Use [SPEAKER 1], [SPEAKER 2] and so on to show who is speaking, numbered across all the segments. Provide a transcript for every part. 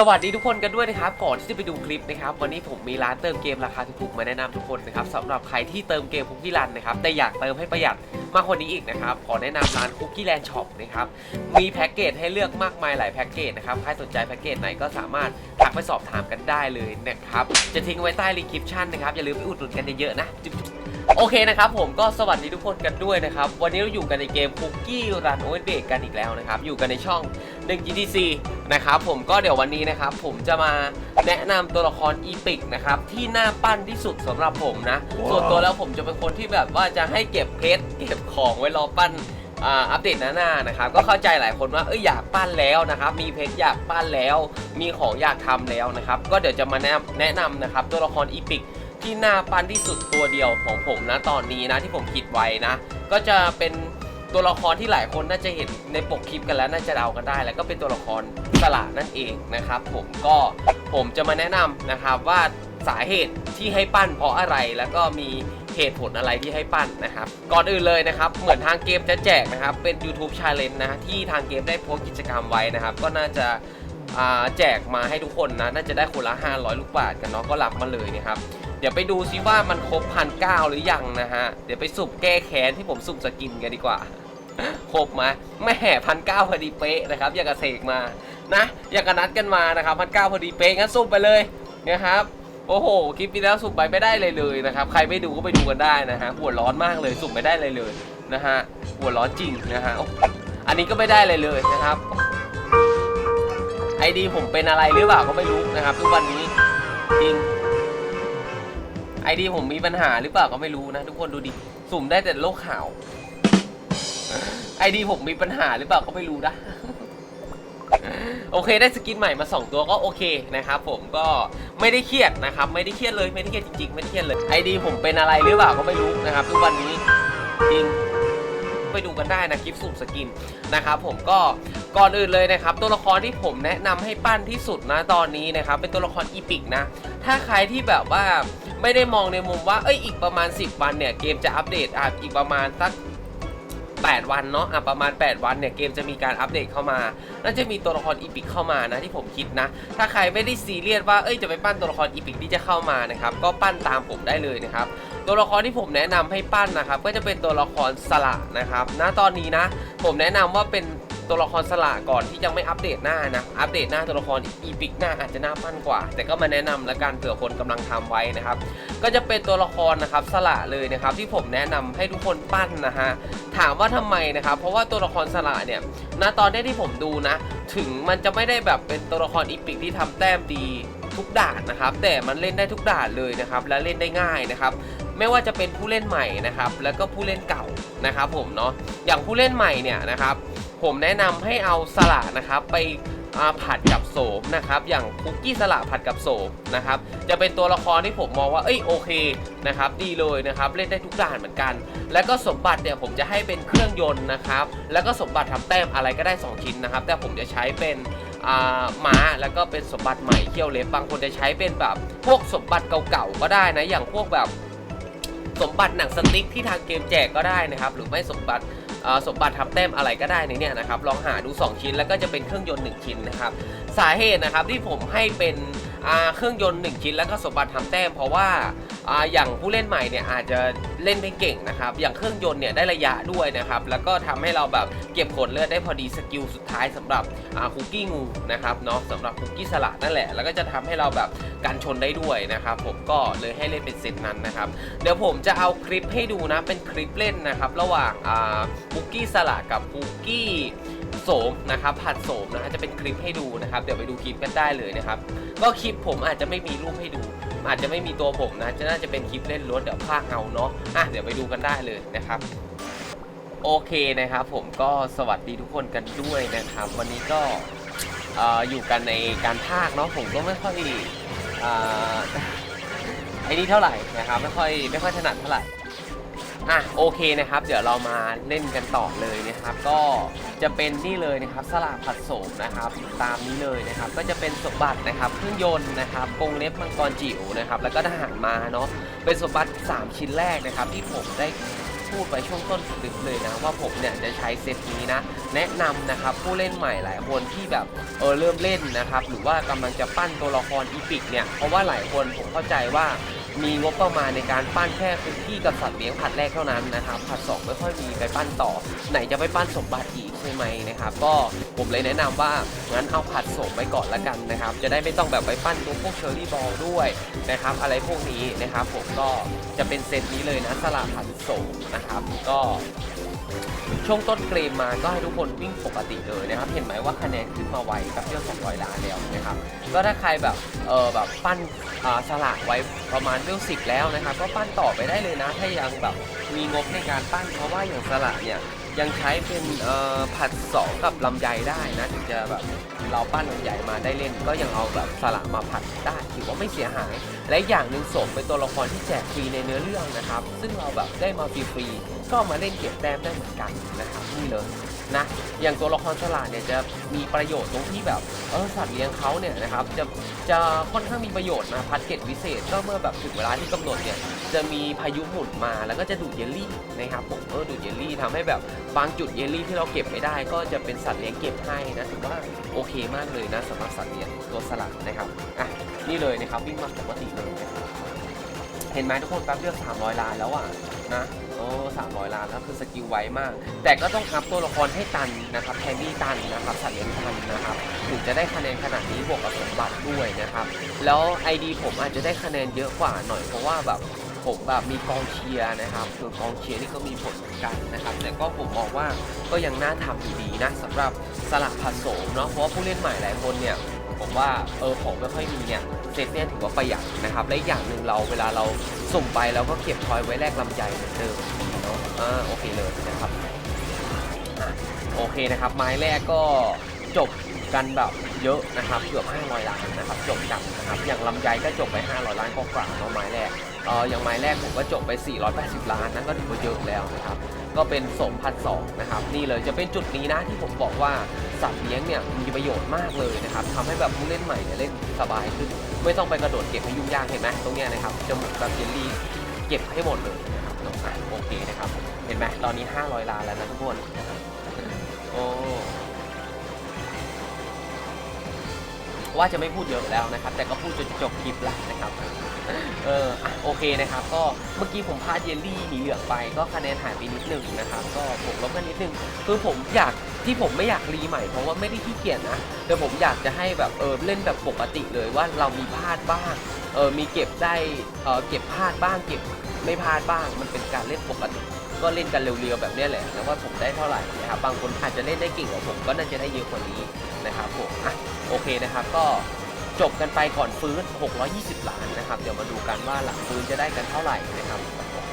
[SPEAKER 1] สวัสดีทุกคนกันด้วยนะครับ ก่อนที่จะไปดูคลิปนะครับ วันนี้ผมมีร้านเติมเกมราคาถูกๆมาแนะนำทุกคนนะครับสำหรับใครที่เติมเกมคุกกี้รันนะครับแต่อยากเติมให้ประหยัดมากกว่านี้อีกนะครับขอแนะนำร้านคุกกี้แลนด์ช็อปนะครับมีแพ็กเกจให้เลือกมากมายหลายแพ็กเกจนะครับใครสนใจแพ็กเกจไหนก็สามารถทักไปสอบถามกันได้เลยนะครับจะทิ้งไว้ใต้รีคริปชั่นนะครับอย่าลืมไปอุดหนุนกันเยอะๆนะจุ๊บ โอเคนะครับผมก็สวัสดีทุกคนกันด้วยนะครับ วันนี้เราอยู่กันในเกมคุกกี้รันโอเวอร์เบกกันอีกแล้วนะครับ อยู่กันในช่อง1 GTC นะครับผมก็เดี๋ยววันนี้นะครับ ผมจะมาแนะนำตัวละครอีพิกนะครับที่น่าปั้นที่สุดสำหรับผมนะ ส่วนตัวแล้วผมจะเป็นคนที่แบบว่าจะให้เก็บเพชรเก็บของไว้รอปั้นอ่าอัปเดตหน้าๆนะครับก็เข้าใจหลายคนว่าเอ้ยอยากปั้นแล้วนะครับ มีเพชรอยากปั้นแล้ว มีของอยากทำแล้วนะครับ ก็เดี๋ยวจะมาแนะแนะนำนะครับตัวละครอีพิก ที่น่าปั้นที่สุดตัวเดียวของผมนะตอนนี้นะที่ผมคิดไว้นะ ก็จะเป็นตัวละครที่หลายคนน่าจะเห็นในปกคลิปกันแล้วน่าจะเดากันได้ แล้วก็เป็นตัวละครสละนั่นเองนะครับ ผมก็ผมจะมาแนะนำนะครับว่าสาเหตุที่ให้ปั้นเพราะอะไรแล้วก็มีเหตุผลอะไรที่ให้ปั้นนะครับ ก่อนอื่นเลยนะครับ เหมือนทางเกมจะแจกนะครับ เป็น YouTube Challenge นะที่ทางเกมได้โพสกิจกรรมไว้นะครับ ก็น่าจะาแจกมาให้ทุกคนนะ น่าจะได้คนละ 500 ลูกบาทกันเนาะก็รับมาเลยนะครับ เดี๋ยวไปดูซิว่ามันครบพันเก้าหรือยังนะฮะ เดี๋ยวไปสุ่มแก้แค้นที่ผมสุ่มสกินกันดีกว่า ครบไหมไม่แห่พันเก้าพอดีเป๊ะนะครับ อยากกระเสกมานะอยากกระนัดกันมานะครับพันเก้าพอดีเป๊ะงั้นสุ่มไปเลยนะครับโอ้โหคลิปที่แล้วสุ่มไปไม่ได้เลยเลยนะครับใครไม่ดูก็ไปดูกันได้นะฮะหัวร้อนมากเลยสุ่มไม่ได้เลยเลยนะฮะหัวร้อนจริงนะฮะอ้อันนี้ก็ไม่ได้เลยเลยนะครับไอดีผมเป็นอะไรหรือเปล่าก็ไม่รู้นะครับ ทุกวันนี้จริง ไอดีผมมีปัญหาหรือเปล่าก็ไม่รู้นะ ทุกคนดูดิ สุ่มได้แต่โลกข่าว ไอดีผมมีปัญหาหรือเปล่าก็ไม่รู้นะ โอเคได้สกินใหม่มา 2 ตัวก็โอเคนะครับผมก็ไม่ได้เครียดนะครับ ไม่ได้เครียดเลยไม่ได้เครียดจริงๆ ไม่ได้เครียดเลยไอดีผมเป็นอะไรหรือเปล่าก็ไม่รู้นะครับ ทุกวันนี้จริงไปดูกันได้นะคลิปสุ่มสกินนะครับผมก็ก่อนอื่นเลยนะครับ ตัวละครที่ผมแนะนำให้ปั้นที่สุดนะตอนนี้นะครับ เป็นตัวละครอีพิกนะ ถ้าใครที่แบบว่า ไม่ได้มองในมุมว่าเอ้ยอีกประมาณ 10 วันเนี่ยเกมจะอัปเดตอะอีกประมาณสัก8 วันเนาะอะประมาณ 8 วันเนี่ยเกมจะมีการอัปเดตเข้ามา น่าจะมีตัวละครอีพิกเข้ามานะที่ผมคิดนะ ถ้าใครไม่ได้ซีเรียสว่าเอ้ยจะไปปั้นตัวละครอีพิกที่จะเข้ามานะครับก็ปั้นตามผมได้เลยนะครับตัวละครที่ผมแนะนำให้ปั้นนะครับก็จะเป็นตัวละครสละนะครับณตอนนี้นะ ผมแนะนำว่าเป็น ตัวละครสละก่อนที่ยังไม่อัปเดตหน้านะ อัปเดตหน้าตัวละครอีพิกหน้าอาจจะหน้าปั้นกว่า แต่ก็มาแนะนำและกันเผื่อคนกำลังทำไว้นะครับ ก็จะเป็นตัวละครนะครับสละเลยนะครับ ที่ผมแนะนำให้ทุกคนปั้นนะฮะ ถามว่าทำไมนะครับ เพราะว่าตัวละครสละเนี่ยณตอนนี้ที่ผมดูนะ ถึงมันจะไม่ได้แบบเป็นตัวละครอีพิกที่ทำแต้มดีทุกด่านนะครับ แต่มันเล่นได้ทุกด่านเลยนะครับ และเล่นได้ง่ายนะครับไม่ว่าจะเป็นผู้เล่นใหม่นะครับ แล้วก็ผู้เล่นเก่านะครับ ผมเนาะอย่างผู้เล่นใหม่เนี่ยนะครับ ผมแนะนำให้เอาสละนะครับไปผัดกับโสมนะครับอย่างคุกกี้สละผัดกับโสมนะครับจะเป็นตัวละครที่ผมมองว่าเอ้ยโอเคนะครับดีเลยนะครับเล่นได้ทุกด่านเหมือนกัน แล้วก็สมบัติเนี่ยผมจะให้เป็นเครื่องยนต์นะครับแล้วก็สมบัติทำแต้มอะไรก็ได้ 2 ชิ้นนะครับ แต่ผมจะใช้เป็นม้าแล้วก็เป็นสมบัติใหม่เขี้ยวเล็บบางคนจะใช้เป็นแบบพวกสมบัติเก่าๆก็ได้นะอย่างพวกแบบสมบัติหนังสติ๊กที่ทางเกมแจกก็ได้นะครับ หรือไม่สมบัติ สมบัติทับแต้มอะไรก็ได้ในเนี่ยนะครับลองหาดู 2 ชิ้นแล้วก็จะเป็นเครื่องยนต์ 1 ชิ้นนะครับสาเหตุนะครับที่ผมให้เป็นเครื่องยนต์ 1 ชิ้นแล้วก็สมบัติทับแต้มเพราะว่าอ่าอย่างผู้เล่นใหม่เนี่ยอาจจะเล่นไม่เก่งนะครับ อย่างเครื่องยนต์เนี่ยได้ระยะด้วยนะครับ แล้วก็ทำให้เราแบบเก็บผลเลือดได้พอดีสกิลสุดท้ายสำหรับคุกกี้งูนะครับเนาะสำหรับคุกกี้สลัดนั่นแหละ แล้วก็จะทำให้เราแบบกันชนได้ด้วยนะครับ ผมก็เลยให้เล่นเป็นเซตนั้นนะครับ เดี๋ยวผมจะเอาคลิปให้ดูนะ เป็นคลิปเล่นนะครับ ระหว่างคุกกี้สลัดกับคุกกี้โสมนะครับผัดโสมนะฮะจะเป็นคลิปให้ดูนะครับ เดี๋ยวไปดูคลิปกันได้เลยนะครับ ก็คลิปผมอาจจะไม่มีรูปให้ดู อาจจะไม่มีตัวผมนะจะน่าจะเป็นคลิปเล่นรถเดี๋ยวภาคเงาเนาะอะเดี๋ยวไปดูกันได้เลยนะครับโอเคนะครับผมก็สวัสดีทุกคนกันด้วยนะครับ วันนี้ก็เอ่อยู่กันในการภาคเนาะผมก็ไม่ค่อยอ่าไอ้นี่เท่าไหร่นะครับไม่ค่อยไม่ค่อยถนัดเท่าไหร่ อะโอเคนะครับ เดี๋ยวเรามาเล่นกันต่อเลยนะครับ ก็จะเป็นนี่เลยนะครับสลากผัดโสมนะครับ ตามนี้เลยนะครับ ก็จะเป็นสมบัตินะครับเครื่องยนต์นะครับกรงเล็บมังกรจิ๋วนะครับ แล้วก็ทหารมาเนาะเป็นสมบัติ 3 ชิ้นแรกนะครับ ที่ผมได้พูดไปช่วงต้นคลิปเลยนะว่าผมเนี่ยจะใช้เซตนี้นะ แนะนำนะครับผู้เล่นใหม่หลายคนที่แบบเออเริ่มเล่นนะครับ หรือว่ากำลังจะปั้นตัวละครอีพิกเนี่ยเพราะว่าหลายคนผมเข้าใจว่า มีงบประมาณในการปั้นแค่พื้นที่กับสัตว์เลี้ยงผัดแรกเท่านั้นนะครับผัดสองไม่ค่อยมีไปปั้นต่อ ไหนจะไปปั้นสมบัติอีกใช่ไหมนะครับ ก็ผมเลยแนะนำว่างั้นเอาผัดสมไปก่อนละกันนะครับ จะได้ไม่ต้องแบบไปปั้นตัวพวกเชอร์รี่บอลด้วยนะครับ อะไรพวกนี้นะครับ ผมก็จะเป็นเซตนี้เลยนะสลัดผัดสมนะครับ ก็ ช่วงต้นเกมมาก็ให้ทุกคนวิ่งปกติเลยนะครับ เห็นไหมว่าคะแนนขึ้นมาไวกับเที่ยว200 ล้านแล้วนะครับ ก็ถ้าใครแบบเออแบบปั้นสลากไว้ประมาณเวลสิบแล้วนะครับ ก็ปั้นต่อไปได้เลยนะ ถ้ายังแบบมีงบในการปั้นเพราะว่าอย่างสลากเนี่ยยังใช้เป็นผัดสองกับลำไยได้นะถึงจะแบบ เราปั้นลำไยมาได้เล่น ก็ยังเอาแบบสลามาผัดได้ถือว่าไม่เสียหาย และอย่างหนึ่งสมเป็นตัวละครที่แจกฟรีในเนื้อเรื่องนะครับ ซึ่งเราแบบได้มาฟรีๆก็มาเล่นเก็บแต้มได้เหมือนกันนะครับนี่เลยนะอย่างตัวละครสลัดเนี่ยจะมีประโยชน์ตรงที่แบบเออสัตว์เลี้ยงเขาเนี่ยนะครับจะจะค่อนข้างมีประโยชน์นะพัดเกตวิเศษก็เมื่อแบบถึงเวลาที่กำหนดเนี่ยจะมีพายุหมุนมาแล้วก็จะดูดเยลลี่นะครับผมเออดูดเยลลี่ทำให้แบบบางจุดเยลลี่ที่เราเก็บไม่ได้ ก็จะเป็นสัตว์เลี้ยงเก็บให้นะถือว่าโอเคมากเลยนะสำหรับสัตว์เลี้ยงตัวสลัดนะครับอะนี่เลยนะครับวิ่งมาปกติเลยนะครับเห็นไหมทุกคนแป๊บเดียว300 ล้านแล้วอะนะโอ้300 ล้านแล้วคือสกิลไวมาก แต่ก็ต้องอัพตัวละครให้ตันนะครับแทนนี่ตันนะครับสัตว์เลี้ยงตันนะครับถึงจะได้คะแนนขนาดนี้บวกกับสมบัติด้วยนะครับ แล้ว ID ผมอาจจะได้คะแนนเยอะกว่าหน่อยเพราะว่าแบบ ผมแบบมีกองเชียร์นะครับคือกองเชียร์นี่ก็มีผลเหมือนกันนะครับ แต่ก็ผมมองว่าก็ยังน่าทำอยู่ดีนะสำหรับสลักผสมเนาะเพราะว่าผู้เล่นใหม่หลายคนเนี่ยผมว่าเออของไม่ค่อยมีเนี่ยเซตเนี่ยถือว่าประหยัดนะครับและอีกอย่างหนึ่งเราเวลาเราสุ่มไปเราก็เก็บทอยไว้แลกลำใจเหมือนเดิมเนาะอ่าโอเคเลยนะครับโอเคนะครับ ไม้แรกก็จบกันแบบเยอะนะครับเกือบ500ล้านนะครับจบกันนะครับอย่างลำไยก็จบไป 500 ล้านกว่าๆเนาะไม้แรก เอออย่างไม้แรกผมก็จบไป 480 ล้านนั่นก็ถือว่าเยอะแล้วนะครับ ก็เป็นสมพันสองนะครับ นี่เลยจะเป็นจุดนี้นะที่ผมบอกว่าสัตว์เลี้ยงเนี่ยมีประโยชน์มากเลยนะครับทำให้แบบผู้เล่นใหม่เนี่ยเล่นสบายขึ้น ไม่ต้องไปกระโดดเก็บให้ยุ่งยากเห็นไหมตรงเนี้ยนะครับจะหมุนแบบเยลลี่เก็บให้หมดเลยนะครับอะโอเคนะครับ เห็นไหมตอนนี้ 500 ล้านแล้วนะทุกคน โอ้ ว่าจะไม่พูดเยอะแล้วนะครับ แต่ก็พูดจนจบคลิปแล้วนะครับ เออโอเคนะครับ ก็เมื่อกี้ผมพลาดเยลลี่หนีเหลืองไป ก็คะแนนหายไปนิดหนึ่งนะครับ ก็ผมลบกันนิดนึง คือผมอยากที่ผมไม่อยากรีใหม่เพราะว่าไม่ได้ขี้เกียจนะแต่ผมอยากจะให้แบบเออเล่นแบบปกติเลยว่าเรามีพลาดบ้างเออมีเก็บได้เออเก็บพลาดบ้างเก็บไม่พลาดบ้าง มันเป็นการเล่นปกติ ก็เล่นกันเร็วๆแบบนี้แหละแล้วว่าผมได้เท่าไหร่นะครับบางคนอาจจะเล่นได้เก่งกว่าผมก็น่าจะได้เยอะกว่านี้นะครับผมอะโอเคนะครับก็จบกันไปก่อนฟื้น 620 ล้านนะครับ เดี๋ยวมาดูกันว่าหลังฟื้นจะได้กันเท่าไหร่นะครับโอเค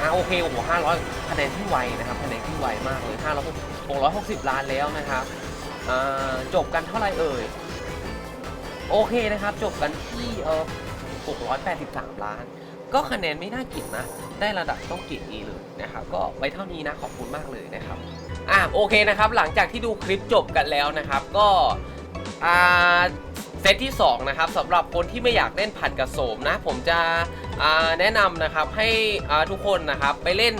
[SPEAKER 1] อะโอเคโอ้โห500คะแนนที่ไวนะครับคะแนนที่ไวมากเลย500 660 ล้านแล้วนะครับจบกันเท่าไหร่เอ่ย โอเคนะครับ จบกันที่เออ683 ล้าน ก็คะแนนไม่น่าเกลียดนะ ได้ระดับต้องเกรดเอเลยนะครับ ก็ไว้เท่านี้นะ ขอบคุณมากเลยนะครับ อะโอเคนะครับ หลังจากที่ดูคลิปจบกันแล้วนะครับ ก็อ่าเซตที่ 2 นะครับสำหรับคนที่ไม่อยากเล่นผัดกระโสมนะ ผมจะอ่าแนะนำนะครับให้อ่าทุกคนนะครับไปเล่น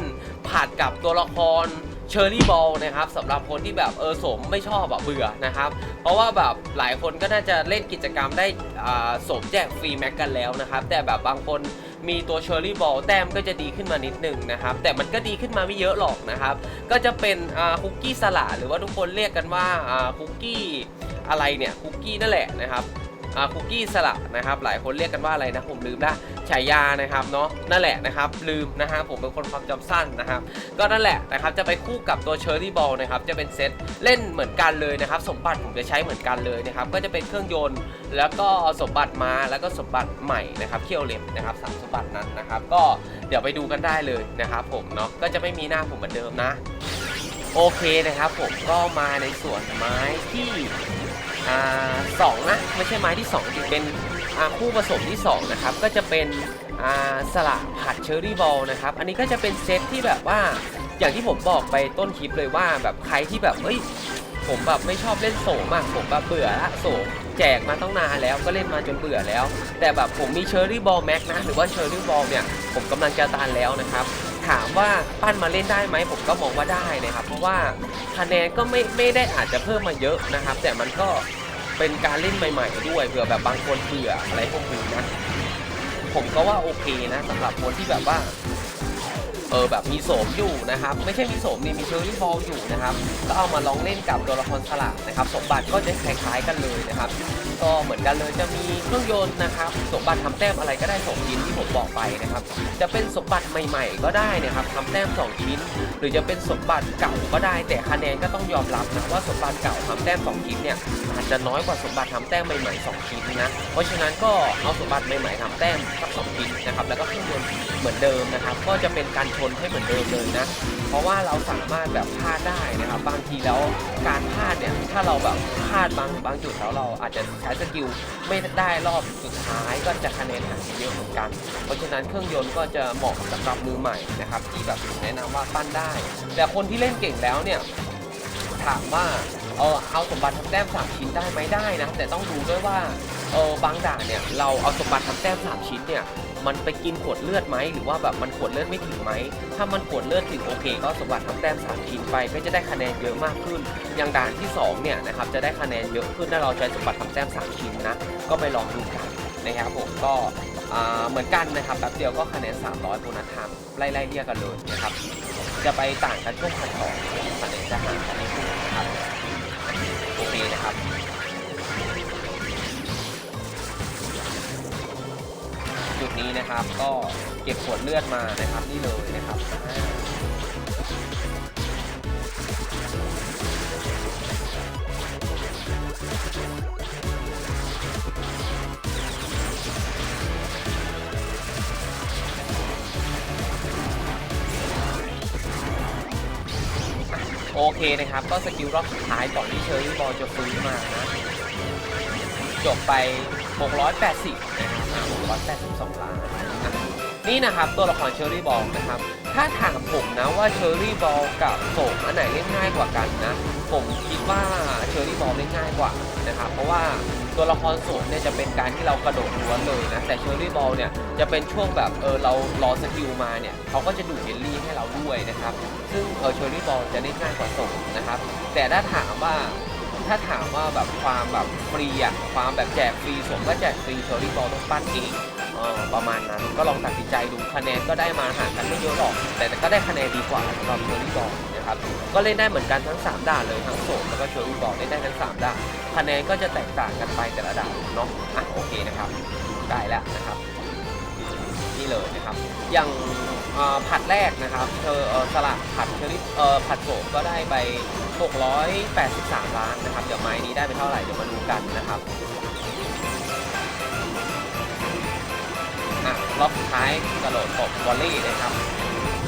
[SPEAKER 1] ผัดกับตัวละคร เชอร์รี่บอลนะครับสำหรับคนที่แบบเออสมไม่ชอบอะเบื่อนะครับ เพราะว่าแบบหลายคนก็น่าจะเล่นกิจกรรมได้อ่าสมแจกฟรีแม็กกันแล้วนะครับ แต่แบบบางคนมีตัวเชอร์รี่บอลแต้มก็จะดีขึ้นมานิดหนึ่งนะครับ แต่มันก็ดีขึ้นมาไม่เยอะหรอกนะครับ ก็จะเป็นคุกกี้สละหรือว่าทุกคนเรียกกันว่าคุกกี้อะไรเนี่ยคุกกี้นั่นแหละนะครับคุกกี้สละนะครับ หลายคนเรียกกันว่าอะไรนะผมลืมละ ฉายานะครับเนาะนั่นแหละนะครับลืมนะฮะผมเป็นคนความจำสั้นนะครับก็นั่นแหละนะครับจะไปคู่กับตัวเชอร์รี่บอลนะครับจะเป็นเซตเล่นเหมือนกันเลยนะครับสมบัติผมจะใช้เหมือนกันเลยนะครับก็จะเป็นเครื่องยนต์ แล้วก็สมบัติมาแล้วก็สมบัติใหม่นะครับเคี่ยวเล็บนะครับสามสมบัตินั้นนะครับก็เดี๋ยวไปดูกันได้เลยนะครับผมเนาะก็จะไม่มีหน้าผมเหมือนเดิมนะโอเคนะครับผมก็มาในส่วนไม้ที่อ่าสองนะไม่ใช่ไม้ที่สองเป็น คู่ผสมที่สองนะครับ ก็จะเป็นสละผัดเชอร์รี่บอลนะครับ อันนี้ก็จะเป็นเซตที่แบบว่าอย่างที่ผมบอกไปต้นคลิปเลยว่าแบบใครที่แบบเฮ้ยผมแบบไม่ชอบเล่นโสมอะผมแบบเบื่อละโสมแจกมาต้องนานแล้วก็เล่นมาจนเบื่อแล้ว แต่แบบผมมีเชอร์รี่บอลแม็กนะหรือว่าเชอร์รี่บอลเนี่ยผมกำลังจะตันแล้วนะครับ ถามว่าปั้นมาเล่นได้ไหมผมก็มองว่าได้นะครับ เพราะว่าคะแนนก็ไม่ไม่ได้อาจจะเพิ่มมาเยอะนะครับ แต่มันก็ เป็นการเล่นใหม่ ๆ ด้วยเผื่อแบบบางคนเบื่ออะไรพวกนี้นะ ผมก็ว่าโอเคนะสำหรับคนที่แบบว่า เออแบบมีโสมอยู่นะครับ ไม่ใช่มีโสมนี่มีเชอรี่บอลอยู่นะครับก็เอามาลองเล่นกับตัวละครสลัดนะครับ สมบัติก็จะคล้ายๆกันเลยนะครับ ก็เหมือนกันเลยจะมีเครื่องยนต์นะครับ สมบัติทำแต้มอะไรก็ได้สองชิ้นที่ผมบอกไปนะครับ จะเป็นสมบัติใหม่ๆ ก็ได้นะครับทำแต้มสองชิ้น หรือจะเป็นสมบัติเก่าก็ได้ แต่คะแนนก็ต้องยอมรับนะว่าสมบัติเก่าทำแต้มสองชิ้นเนี่ยอาจจะน้อยกว่าสมบัติทำแต้มใหม่ๆสองชิ้นนะเพราะฉะนั้นก็เอาสมบัติใหม่ๆทำแต้มสักสองชิ้นนะครับแล้วก็เครื่องยนต์เหมือนเดิมนะครับ ก็จะเป็นการชนให้เหมือนเดิมเลยนะ เพราะว่าเราสามารถแบบพลาดได้นะครับ บางทีแล้วการพลาดเนี่ย ถ้าเราแบบพลาดบางบางจุดแล้วเราอาจจะใช้สกิลไม่ได้รอบสุดท้ายก็จะคะแนนหางกันเยอะเหมือนกัน เพราะฉะนั้นเครื่องยนต์ก็จะเหมาะสำหรับมือใหม่นะครับที่แบบแนะนำว่าปั้นได้ แต่คนที่เล่นเก่งแล้วเนี่ยถามว่าเออเอาสมบัติทำแต้มสามชิ้นได้ไหมได้นะแต่ต้องดูด้วยว่าเออบางด่านเนี่ยเราเอาสมบัติทำแต้มสามชิ้นเนี่ย มันไปกินขวดเลือดไหมหรือว่าแบบมันขวดเลือดไม่ถึงไหมถ้ามันขวดเลือดถึงโอเค ก็สมบัติทำแต้มสามชิ้นไปก็จะได้คะแนนเยอะมากขึ้น อย่างด่านที่สองเนี่ยนะครับจะได้คะแนนเยอะขึ้นถ้าเราใช้สมบัติทำแต้มสามชิ้นนะก็ไปลองดูกันนะครับผมก็เหมือนกันนะครับแป๊บเดียวก็คะแนน 300โบนัสไทม์ไล่ๆเรียกกันเลยนะครับจะไปต่างกันช่วงพันสองคะแนนจะห่างกันนิดนึงนะครับโอเคนะครับ จุดนี้นะครับ ก็เก็บขวดเลือดมานะครับนี่เลยนะครับโอเคนะครับ ก็สกิลรอบสุดท้ายก่อนที่เชอรี่บอลจะฟื้นมานะจบไป 680นะครับ682 ล้านนะนี่นะครับตัวละครเชอรี่บอลนะครับ ถ้าถามผมนะว่าเชอรี่บอลกับโสมอันไหนเล่นง่ายกว่ากันนะ ผมคิดว่าเชอรี่บอลเล่นง่ายกว่านะครับ เพราะว่าตัวละครโสมเนี่ยจะเป็นการที่เรากระโดดล้วนเลยนะ แต่เชอรี่บอลเนี่ยจะเป็นช่วงแบบเออเรารอสกิลมาเนี่ยเขาก็จะดูดเยลลี่ให้เราด้วยนะครับ ซึ่งเออเชอรี่บอลจะเล่นง่ายกว่าโสมนะครับ แต่ถ้าถามว่า ถ้าถามว่าแบบความแบบฟรีอะความแบบแจกฟรีสมก็แจกฟรีเชอรี่บอลต้องปั้นเองเออประมาณนั้นก็ลองตัดสินใจดูคะแนนก็ได้มาห่างกันไม่เยอะหรอก แต่ก็ได้คะแนนดีกว่าสำหรับเชอรี่บอลนะครับก็เล่นได้เหมือนกันทั้ง 3ด่านเลยทั้งโสมแล้วก็เชอรี่บอลเล่นได้ทั้ง 3ด่านคะแนนก็จะแตกต่างกันไปแต่ละด่านเนาะอะโอเคนะครับได้แล้วนะครับ นี่เลยนะครับ อย่างผัดแรกนะครับเธอสลัดผัดเชอรี่ผัดโสมก็ได้ไป 683 ล้านนะครับ เดี๋ยวไม้นี้ได้ไปเท่าไหร่ เดี๋ยวมาดูกันนะครับอะรอบสุดท้ายกระโดดตบวอลลี่นะครับ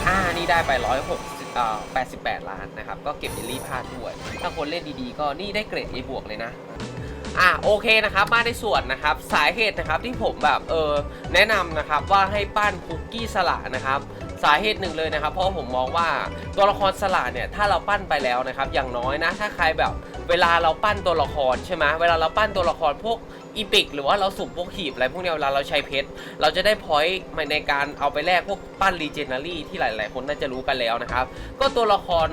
[SPEAKER 1] อ่านี่ได้ไป160อ่า88 ล้านนะครับ ก็เก็บเยลลี่พลาดด้วย ถ้าคนเล่นดีๆ ก็นี่ได้เกรด A บวกเลยนะ อะโอเคนะครับมาในส่วนนะครับสาเหตุนะครับที่ผมแบบเออแนะนำนะครับว่าให้ปั้นคุกกี้สละนะครับสาเหตุหนึ่งเลยนะครับ เพราะผมมองว่าตัวละครสละเนี่ยถ้าเราปั้นไปแล้วนะครับ อย่างน้อยนะ ถ้าใครแบบเวลาเราปั้นตัวละครใช่ไหมเวลาเราปั้นตัวละครพวกอีพิกหรือว่าเราสุ่มพวกหีบอะไรพวกนี้เวลาเราใช้เพชรเราจะได้พอยต์ในการเอาไปแลกพวกปั้นรีเจนารี่ที่หลาย ๆ คนน่าจะรู้กันแล้วนะครับ ก็ตัวละคร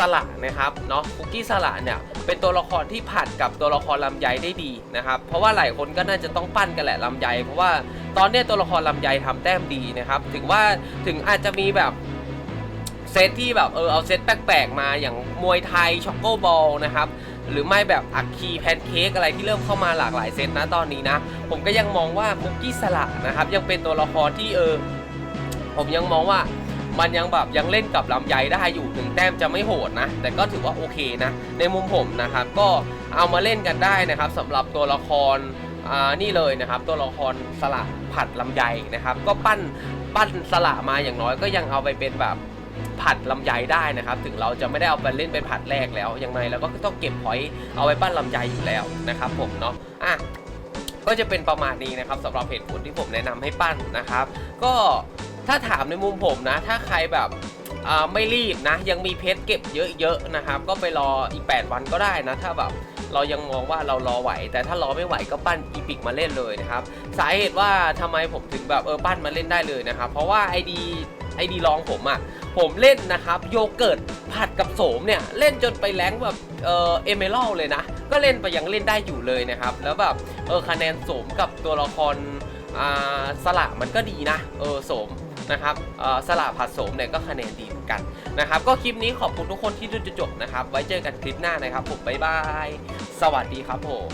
[SPEAKER 1] สละนะครับเนาะคุกกี้สละเนี่ยเป็นตัวละครที่ผัดกับตัวละครลำไยได้ดีนะครับเพราะว่าหลายคนก็น่าจะต้องปั้นกันแหละลำไย เพราะว่าตอนนี้ตัวละครลำไยทำแต้มดีนะครับถึงว่าถึงอาจจะมีแบบเซตที่แบบเออเอาเซตแปลกๆมาอย่างมวยไทยช็อกโกบอลนะครับหรือไม่แบบอักคีแพนเค้กอะไรที่เริ่มเข้ามาหลากหลายเซตนะตอนนี้นะ ผมก็ยังมองว่าคุกกี้สละนะครับยังเป็นตัวละครที่เออผมยังมองว่า มันยังแบบยังเล่นกับลำไยได้อยู่ถึงแต้มจะไม่โหดนะ แต่ก็ถือว่าโอเคนะ ในมุมผมนะครับ ก็เอามาเล่นกันได้นะครับสำหรับตัวละครอ่านี่เลยนะครับตัวละครสละผัดลำไยนะครับ ก็ปั้นปั้นสละมาอย่างน้อยก็ยังเอาไปเป็นแบบผัดลำไยได้นะครับ ถึงเราจะไม่ได้เอาไปเล่นเป็นผัดแรกแล้วยังไงเราก็ต้องเก็บพอยต์เอาไว้ปั้นลำไยอยู่แล้วนะครับผมเนาะอะก็จะเป็นประมาณนี้นะครับสำหรับเหตุผลที่ผมแนะนำให้ปั้นนะครับ ก็ ถ้าถามในมุมผมนะ ถ้าใครแบบไม่รีบนะ ยังมีเพชรเก็บเยอะๆนะครับ ก็ไปรออีก 8 วันก็ได้นะ ถ้าแบบเรายังมองว่าเรารอไหว แต่ถ้ารอไม่ไหวก็ปั้นอีพิกมาเล่นเลยนะครับ สาเหตุว่าทำไมผมถึงแบบเออปั้นมาเล่นได้เลยนะครับ เพราะว่าไอดีไอดีลองผมอะ่ะ ผมเล่นนะครับโยเกิร์ตผัดกับโสมเนี่ย เล่นจนไปแรงแบบเออเอเมรัลเลยนะ ก็เล่นไปยังเล่นได้อยู่เลยนะครับ แล้วแบบเออคะแนนโสมกับตัวละครอ่าสละมันก็ดีนะ เออโสม นะครับสละผัดโสมเนี่ยก็คะแนนดีเหมือนกันนะครับ ก็คลิปนี้ขอบคุณทุกคนที่ดูจนจบนะครับ ไว้เจอกันคลิปหน้านะครับผมบ๊ายบาย สวัสดีครับผม